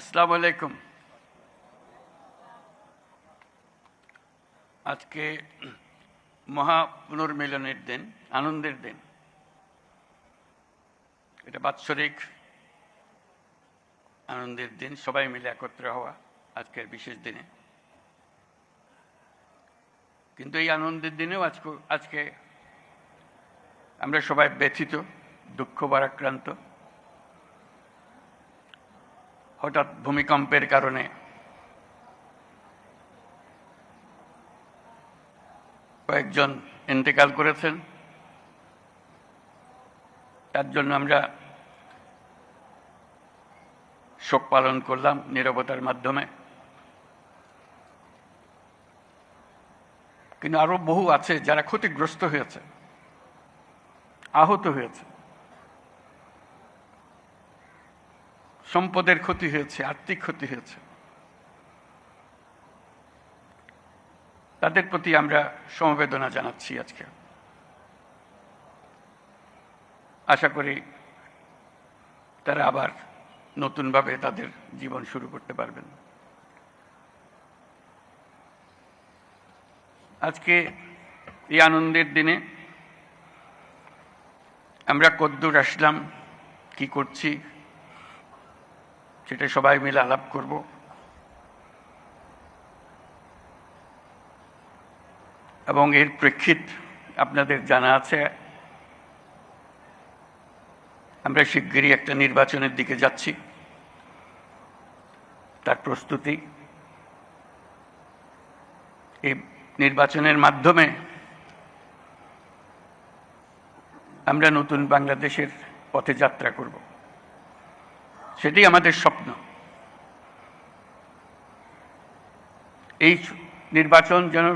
আসসালামু আলাইকুম। আজকে মহা পুনর্মিলনের দিন, আনন্দের দিন। এটা বাৎসরিক আনন্দের দিন, সবাই মিলে একত্রে হওয়া আজকের বিশেষ দিনে। কিন্তু এই আনন্দের দিনেও আজকে আজকে আমরা সবাই ব্যথিত, দুঃখ ভারাক্রান্ত। হঠাৎ ভূমিকম্পের কারণে। কয়েকজন ইন্তেকাল করেছেন। তার জন্য আমরা শোক পালন করলাম নিরবতার মাধ্যমে। কিন্তু আরও বহু আছে যারা ক্ষতিগ্রস্ত হয়েছে, আহত হয়েছে। সম্পদের ক্ষতি হয়েছে, আর্থিক ক্ষতি হয়েছে। তাদের প্রতি আমরা সমবেদনা জানাচ্ছি আজকে। আশা করি তারা আবার নতুনভাবে তাদের জীবন শুরু করতে পারবেন। আজকে এই আনন্দের দিনে আমরা কদ্দুর আসলাম, কি করছি? সেটা সবাই মিলে আলাপ করব। এবং এর প্রেক্ষিত আপনাদের জানা আছে, আমরা শিগগিরই একটা নির্বাচনের দিকে যাচ্ছি। তার প্রস্তুতি। এই নির্বাচনের মাধ্যমে আমরা নতুন বাংলাদেশের পথে যাত্রা করব। সেটি আমাদের স্বপ্ন। এই নির্বাচন যেন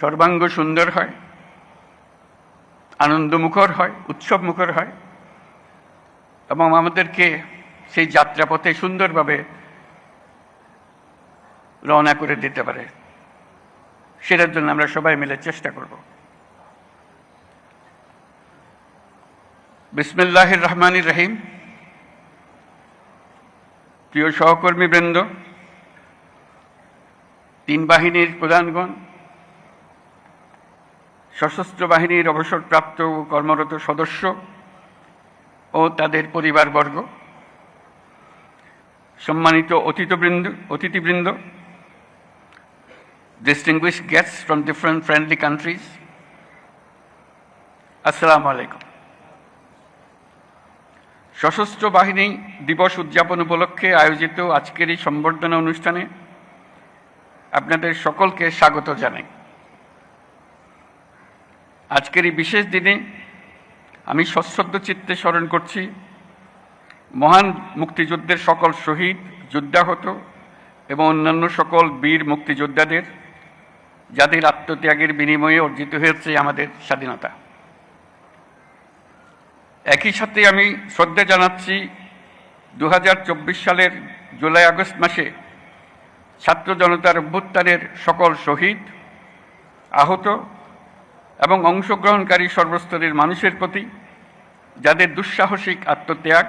সর্বাঙ্গ সুন্দর হয়, আনন্দমুখর হয়, উৎসবমুখর হয় এবং আমাদেরকে সেই যাত্রাপথে সুন্দরভাবে রওনা করে দিতে পারে। সেটার জন্য আমরা সবাই মিলে চেষ্টা করব। বিসমিল্লাহির রহমানির রহিম। প্রিয় সহকর্মীবৃন্দ, তিন বাহিনীর প্রধানগণ, সশস্ত্র বাহিনীর অবসরপ্রাপ্ত কর্মরত সদস্য ও তাদের পরিবারবর্গ, সম্মানিত অতিথিবৃন্দ অতিথিবৃন্দ, distinguished guests from different friendly countries, আসসালামু আলাইকুম। সশস্ত্র বাহিনী দিবস উদযাপন উপলক্ষে আয়োজিত আজকের এই সম্বর্ধনা অনুষ্ঠানে আপনাদের সকলকে স্বাগত জানাই। আজকের এই বিশেষ দিনে আমি সশ্রদ্ধ চিত্তে স্মরণ করছি, মহান মুক্তিযুদ্ধের সকল শহীদ, যুদ্ধাহত এবং অন্যান্য সকল বীর মুক্তিযোদ্ধাদের, যাদের আত্মত্যাগের বিনিময়ে অর্জিত হয়েছে আমাদের স্বাধীনতা। একই সাথে আমি শ্রদ্ধা জানাচ্ছি দু হাজার চব্বিশ সালের জুলাই আগস্ট মাসে ছাত্র জনতার অভ্যুত্থানের সকল শহীদ, আহত এবং অংশগ্রহণকারী সর্বস্তরের মানুষের প্রতি যাদের দুঃসাহসিক আত্মত্যাগ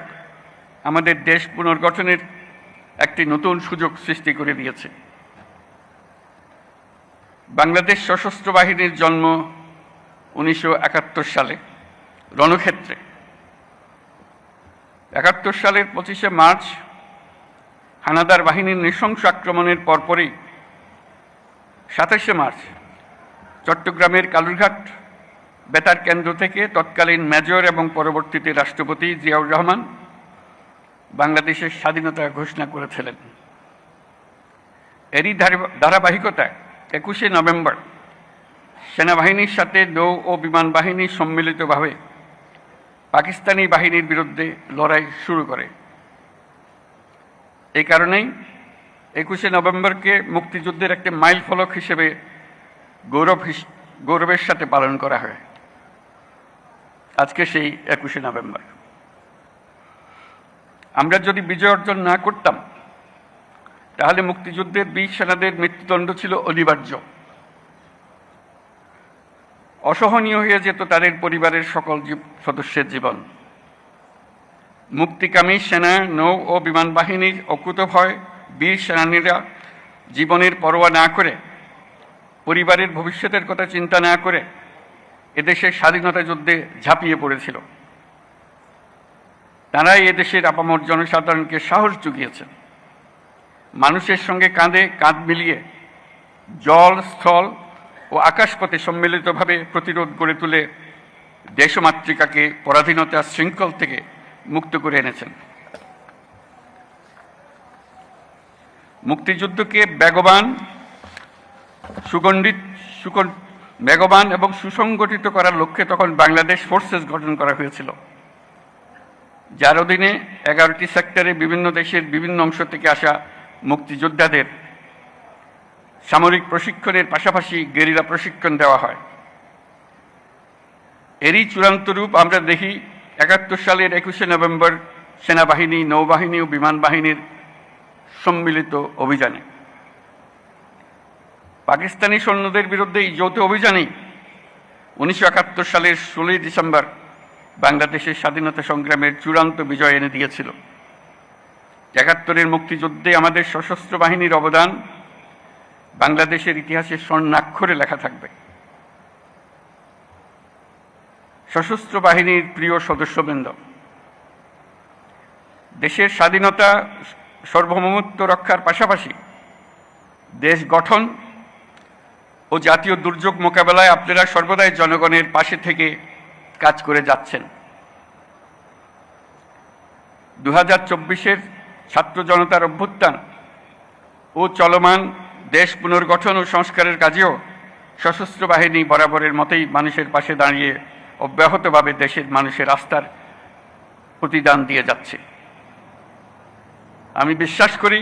আমাদের দেশ পুনর্গঠনের একটি নতুন সুযোগ সৃষ্টি করে দিয়েছে। বাংলাদেশ সশস্ত্র বাহিনীর জন্ম উনিশশো একাত্তর সালে, রণক্ষেত্রে। একাত্তর সালের পঁচিশে মার্চ হানাদার বাহিনীর নৃশংস আক্রমণের পরপরই সাতাশে মার্চ চট্টগ্রামের কালুরঘাট বেতার কেন্দ্র থেকে তৎকালীন মেজর এবং পরবর্তীতে রাষ্ট্রপতি জিয়াউর রহমান বাংলাদেশের স্বাধীনতা ঘোষণা করেছিলেন। এরই ধারাবাহিকতায় একুশে নভেম্বর সেনাবাহিনীর সাথে নৌ ও বিমান বাহিনী সম্মিলিতভাবে পাকিস্তানি বাহিনীর বিরুদ্ধে লড়াই শুরু করে। এই কারণেই একুশে নভেম্বরকে মুক্তিযুদ্ধের একটি মাইল ফলক হিসেবে গৌরব গৌরবের সাথে পালন করা হয়। আজকে সেই একুশে নভেম্বর। আমরা যদি বিজয় অর্জন না করতাম, তাহলে মুক্তিযুদ্ধের বীর সেনাদের মৃত্যুদণ্ড ছিল অনিবার্য। অসহনীয় হয়ে যেত তাদের পরিবারের সকল সদস্যের জীবন। মুক্তিকামী সেনা, নৌ ও বিমান বাহিনীর অকুতভয় বীর সেনানীরা জীবনের পরোয়া না করে, পরিবারের ভবিষ্যতের কথা চিন্তা না করে এদেশের স্বাধীনতা যুদ্ধে ঝাঁপিয়ে পড়েছিল। তারাই এদেশের আপামর জনসাধারণকে সাহস জুগিয়েছেন মানুষের সঙ্গে কাঁধে কাঁধ মিলিয়ে জল, স্থল আকাশপথে সম্মিলিতভাবে প্রতিরোধ গড়ে তুলে দেশমাতৃকাকে পরাধীনতার শৃঙ্খল থেকে মুক্ত করে এনেছেন। মুক্তিযুদ্ধকে বেগবান, সুগণ্ডিত বেগবান এবং সুসংগঠিত করার লক্ষ্যে তখন বাংলাদেশ ফোর্সেস গঠন করা হয়েছিল। যার অধীনে এগারোটি সেক্টরে বিভিন্ন দেশের বিভিন্ন অংশ থেকে আসা মুক্তিযোদ্ধাদের সামরিক প্রশিক্ষণের পাশাপাশি গেরিলা প্রশিক্ষণ দেওয়া হয়। এরই চূড়ান্ত রূপ আমরা দেখি একাত্তর সালের একুশে নভেম্বর সেনাবাহিনী, নৌবাহিনী ও বিমান বাহিনীর সম্মিলিত অভিযানে। পাকিস্তানি সৈন্যদের বিরুদ্ধে এই যৌথ অভিযানেই উনিশশো একাত্তর সালের ষোলোই ডিসেম্বর বাংলাদেশের স্বাধীনতা সংগ্রামের চূড়ান্ত বিজয় এনে দিয়েছিল। একাত্তরের মুক্তিযুদ্ধে আমাদের সশস্ত্র বাহিনীর অবদান বাংলাদেশের ইতিহাসে স্বর্ণাক্ষরে লেখা থাকবে। সশস্ত্র বাহিনীর প্রিয় সদস্যবৃন্দ, দেশের স্বাধীনতা সার্বভৌমত্ব রক্ষার পাশাপাশি দেশ গঠন ও জাতীয় দুর্যোগ মোকাবেলায় আপনারা সর্বদাই জনগণের পাশে থেকে কাজ করে যাচ্ছেন। দু হাজার ছাত্র জনতার অভ্যুত্থান ও চলমান দেশ পুনর্গঠন ও সংস্কারের কাজেও সশস্ত্র বাহিনী বরাবরের মতোই মানুষের পাশে দাঁড়িয়ে অব্যাহতভাবে দেশের মানুষের আস্থার প্রতিদান দিয়ে যাচ্ছে। আমি বিশ্বাস করি,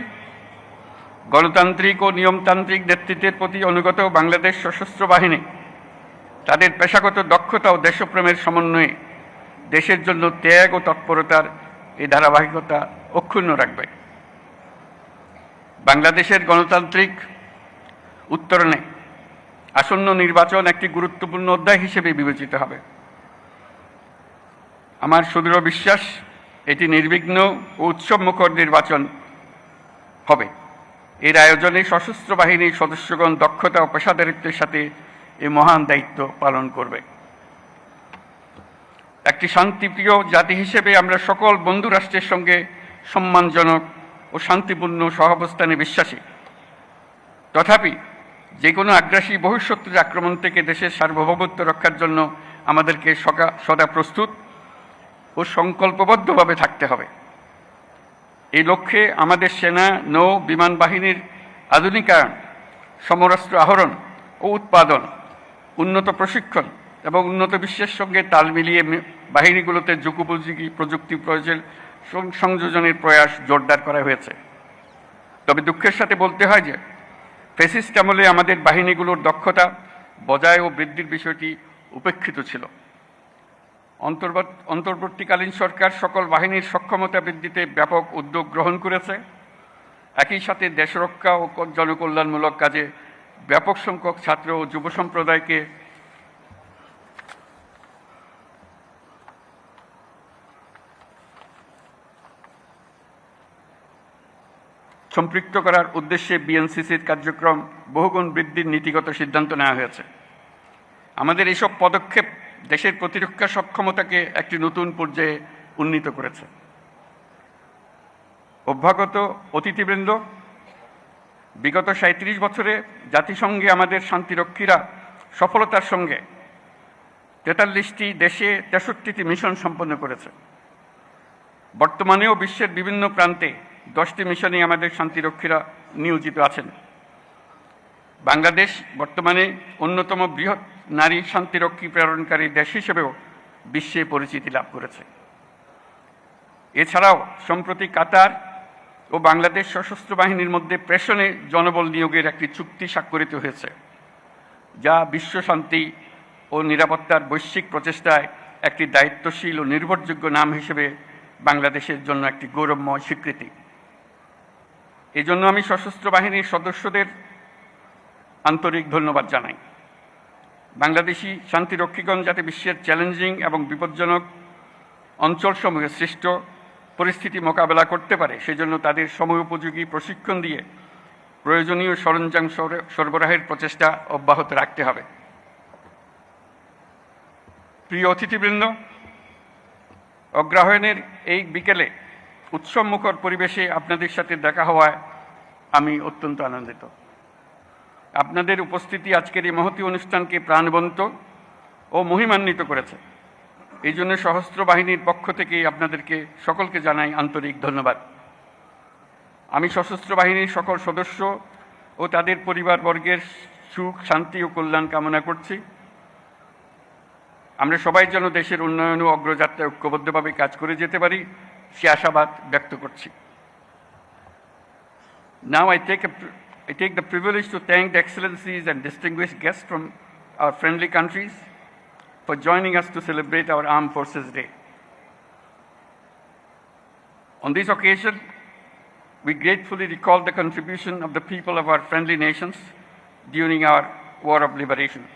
গণতান্ত্রিক ও নিয়মতান্ত্রিক নেতৃত্বের প্রতি অনুগত বাংলাদেশ সশস্ত্র বাহিনী তাদের পেশাগত দক্ষতা ও দেশপ্রেমের সমন্বয়ে দেশের জন্য ত্যাগ ও তৎপরতার এই ধারাবাহিকতা অক্ষুণ্ণ রাখবে। বাংলাদেশের গণতান্ত্রিক উত্তরণে আসন্ন নির্বাচন একটি গুরুত্বপূর্ণ অধ্যায় হিসেবে বিবেচিত হবে। আমার সুদৃঢ় বিশ্বাস, এটি নির্বিঘ্ন ও উৎসবমুখর নির্বাচন হবে। এর আয়োজনে সশস্ত্র বাহিনীর সদস্যগণ দক্ষতা ও পেশাদারিত্বের সাথে এই মহান দায়িত্ব পালন করবে। একটি শান্তিপ্রিয় জাতি হিসেবে আমরা সকল বন্ধু রাষ্ট্রের সঙ্গে সম্মানজনক ও শান্তিপূর্ণ সহাবস্থানে বিশ্বাসী। তথাপি যে কোনো আগ্রাসী বহিঃশত্রুর আক্রমণ থেকে দেশের সার্বভৌমত্ব রক্ষার জন্য আমাদেরকে সদা প্রস্তুত ও সংকল্পবদ্ধভাবে থাকতে হবে। এই লক্ষ্যে আমাদের সেনা, নৌ, বিমান বাহিনীর আধুনিকায়ন, সমরাস্ত্র আহরণ ও উৎপাদন, উন্নত প্রশিক্ষণ এবং উন্নত বিশ্বের সঙ্গে তাল মিলিয়ে বাহিনীগুলোতে যুগোপযোগী প্রযুক্তি প্রয়োজন সংযোজনের প্রয়াস জোরদার করা হয়েছে। তবে দুঃখের সাথে বলতে হয় যে ফেসিস্ট আমলে আমাদের বাহিনীগুলোর দক্ষতা, বজায় ও বৃদ্ধির বিষয়টি উপেক্ষিত ছিল। অন্তর্বর্তীকালীন সরকার সকল বাহিনীর সক্ষমতা বৃদ্ধিতে ব্যাপক উদ্যোগ গ্রহণ করেছে। একই সাথে দেশরক্ষা ও জনকল্যাণমূলক কাজে ব্যাপক সংখ্যক ছাত্র ও যুব সম্প্রদায়কে সম্পৃক্ত করার উদ্দেশ্যে বিএনসিসির কার্যক্রম বহুগুণ বৃদ্ধির নীতিগত সিদ্ধান্ত নেওয়া হয়েছে। আমাদের এইসব পদক্ষেপ দেশের প্রতিরক্ষা সক্ষমতাকে একটি নতুন পর্যায়ে উন্নীত করেছে। অভ্যাগত অতিথিবৃন্দ, বিগত সাঁত্রিশ বছরে জাতিসংঘে আমাদের শান্তিরক্ষীরা সফলতার সঙ্গে তেতাল্লিশটি দেশে তেষট্টিটি মিশন সম্পন্ন করেছে। বর্তমানেও বিশ্বের বিভিন্ন প্রান্তে দশটি মিশনে আমাদের শান্তিরক্ষীরা নিয়োজিত আছেন। বাংলাদেশ বর্তমানে অন্যতম বৃহৎ নারী শান্তিরক্ষী প্রেরণকারী দেশ হিসেবেও বিশ্বে পরিচিতি লাভ করেছে। এছাড়াও সম্প্রতি কাতার ও বাংলাদেশ সশস্ত্র বাহিনীর মধ্যে প্রেষণে জনবল নিয়োগের একটি চুক্তি স্বাক্ষরিত হয়েছে, যা বিশ্ব শান্তি ও নিরাপত্তার বৈশ্বিক প্রচেষ্টায় একটি দায়িত্বশীল ও নির্ভরযোগ্য নাম হিসেবে বাংলাদেশের জন্য একটি গৌরবময় স্বীকৃতি। এজন্য আমি সশস্ত্র বাহিনীর সদস্যদের আন্তরিক ধন্যবাদ জানাই। বাংলাদেশি শান্তিরক্ষীগণ যাতে বিশ্বের চ্যালেঞ্জিং এবং বিপজ্জনক অঞ্চলসমূহে সৃষ্ট পরিস্থিতি মোকাবেলা করতে পারে, সেজন্য তাদের সময় উপযোগী প্রশিক্ষণ দিয়ে প্রয়োজনীয় সরঞ্জাম সরবরাহের প্রচেষ্টা অব্যাহত রাখতে হবে। প্রিয় অতিথিবৃন্দ, অগ্রহায়ণের এই বিকেলে উৎসবমুখর পরিবেশে আপনাদের সাথে দেখা হওয়ায় আমি অত্যন্ত আনন্দিত। আপনাদের উপস্থিতি আজকের এই মহতী অনুষ্ঠানকে প্রাণবন্ত ও মহিমান্বিত করেছে। এই জন্য সশস্ত্র বাহিনীর পক্ষ থেকে আপনাদেরকে সকলকে জানাই আন্তরিক ধন্যবাদ। আমি সশস্ত্র বাহিনীর সকল সদস্য ও তাদের পরিবারবর্গের সুখ, শান্তি ও কল্যাণ কামনা করছি। আমরা সবাই যেন দেশের উন্নয়ন ও অগ্রযাত্রায় ঐক্যবদ্ধভাবে কাজ করে যেতে পারি সে আশাবাদ ব্যক্ত করছি Now I take, a, pr- I take the privilege to thank the excellencies and distinguished guests from our friendly countries for joining us to celebrate our Armed Forces Day. On this occasion, we gratefully recall the contribution of the people of our friendly nations during our War of Liberation.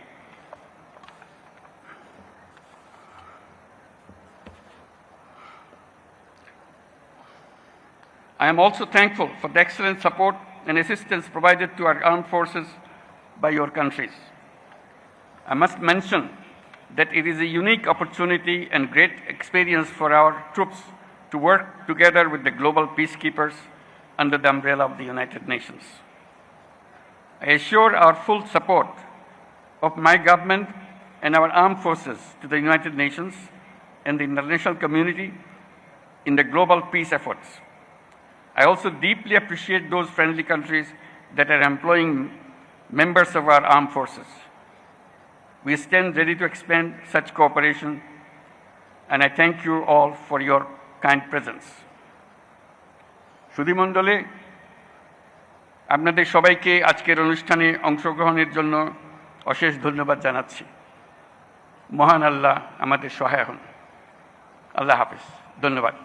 I am also thankful for the excellent support and assistance provided to our armed forces by your countries. I must mention that it is a unique opportunity and great experience for our troops to work together with the global peacekeepers under the umbrella of the United Nations. I assure our full support of my government and our armed forces to the United Nations and the international community in the global peace efforts. I also deeply appreciate those friendly countries that are employing members of our armed forces. We stand ready to expand such cooperation, and I thank you all for your kind presence. সুধীমণ্ডলে আপনাদের সবাইকে আজকের অনুষ্ঠানে অংশগ্রহণের জন্য অশেষ ধন্যবাদ জানাচ্ছি মহান আল্লাহ আমাদের সহায় হন আল্লাহ হাফিজ ধন্যবাদ